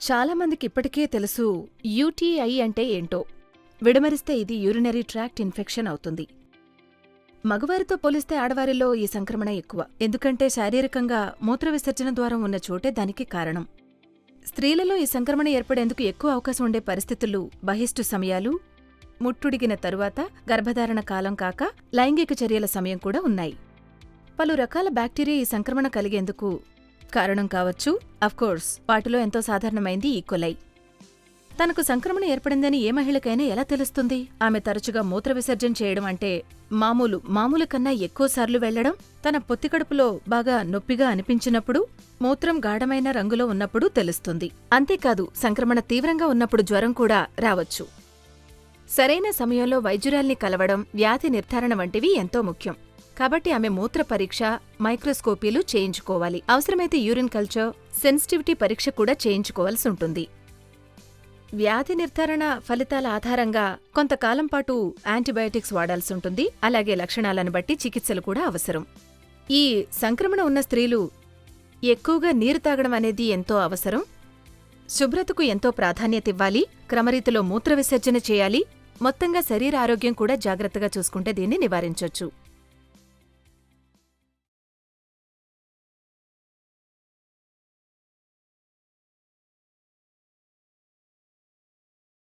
చాలామందికి ఇప్పటికే తెలుసు యూటీఐ అంటే ఏంటో. విడమరిస్తే ఇది యూరినరీ ట్రాక్ట్ ఇన్ఫెక్షన్ అవుతుంది. మగవారితో పోలిస్తే ఆడవారిలో ఈ సంక్రమణ ఎక్కువ. ఎందుకంటే శారీరకంగా మూత్ర విసర్జన ద్వారం ఉన్న చోటే దానికి కారణం. స్త్రీలలో ఈ సంక్రమణ ఏర్పడేందుకు ఎక్కువ అవకాశం ఉండే పరిస్థితులు బహిష్టు సమయాలు ముట్టుడిగిన తరువాత గర్భధారణ కాలం కాక లైంగిక చర్యల సమయం కూడా ఉన్నాయి. పలు రకాల బ్యాక్టీరియా ఈ సంక్రమణ కలిగేందుకు కారణం కావచ్చు. అఫ్కోర్స్ వాటిలో ఎంతో సాధారణమైంది ఈకొలై తనకు సంక్రమణ ఏర్పడిందని ఏ మహిళకైనా ఎలా తెలుస్తుంది? ఆమె తరచుగా మూత్ర విసర్జన చేయడం అంటే మామూలు మామూలు కన్నా ఎక్కువసార్లు వెళ్ళడం తన పొత్తికడుపులో బాగా నొప్పిగా అనిపించినప్పుడు మూత్రం గాఢమైన రంగులో ఉన్నప్పుడు తెలుస్తుంది. అంతేకాదు సంక్రమణ తీవ్రంగా ఉన్నప్పుడు జ్వరం కూడా రావచ్చు. సరైన సమయంలో వైద్యురాల్ని కలవడం వ్యాధి నిర్ధారణ వంటివి ఎంతో ముఖ్యం. కాబట్టి ఆమె మూత్ర పరీక్ష మైక్రోస్కోపీలు చేయించుకోవాలి. అవసరమైతే యూరిన్ కల్చర్ సెన్సిటివిటీ పరీక్ష కూడా చేయించుకోవాల్సి ఉంటుంది. వ్యాధి నిర్ధారణ ఫలితాల ఆధారంగా కొంతకాలం పాటు యాంటీబయాటిక్స్ వాడాల్సి ఉంటుంది. అలాగే లక్షణాలను బట్టి చికిత్సలు కూడా అవసరం. ఈ సంక్రమణ ఉన్న స్త్రీలు ఎక్కువగా నీరు తాగడం అనేది ఎంతో అవసరం. శుభ్రతకు ఎంతో ప్రాధాన్యత ఇవ్వాలి. క్రమరీతిలో మూత్ర విసర్జన చేయాలి. మొత్తంగా శరీర ఆరోగ్యం కూడా జాగ్రత్తగా చూసుకుంటే దీన్ని నివారించొచ్చు.